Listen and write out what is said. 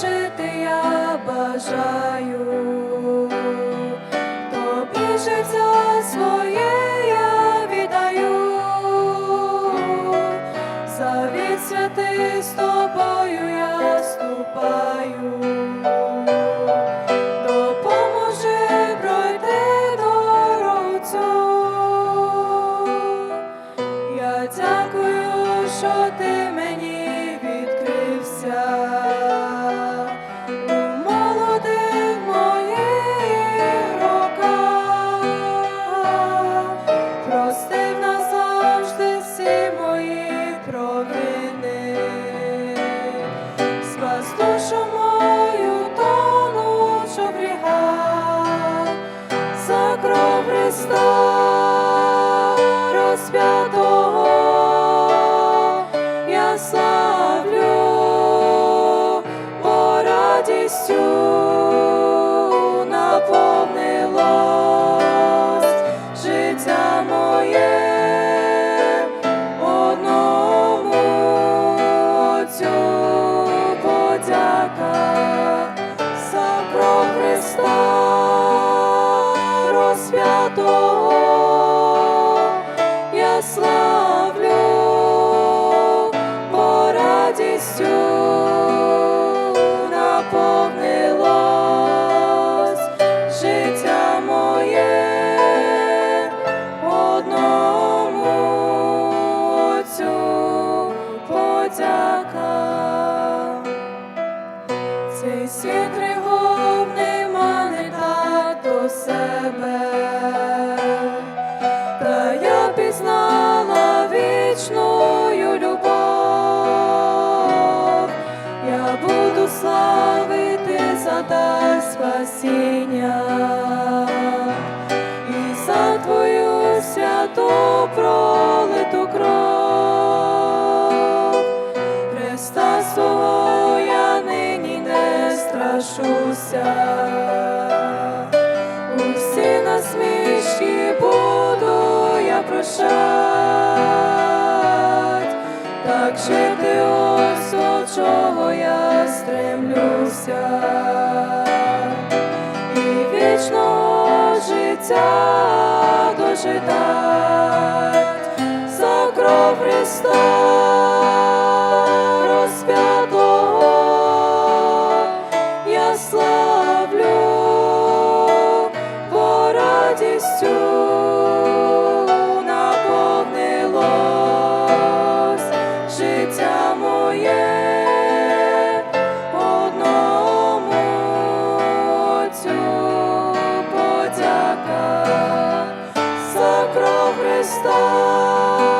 жити я бажаю, тобі життя своє я віддаю, завіт святий з тобою я ступаю, дякую, що ти розп'ятого я славлю, бо радістю наповнилось життя моє одному Отцю подяка. Цей світ гріховний манить так до себе, славити спасіння. І за твою святу пролиту кров. Христа свого я нині не страшуся, усі насмішки буду я прощать, так жити ось я стремлюся, і вічного життя дожидать за кров Христа Христа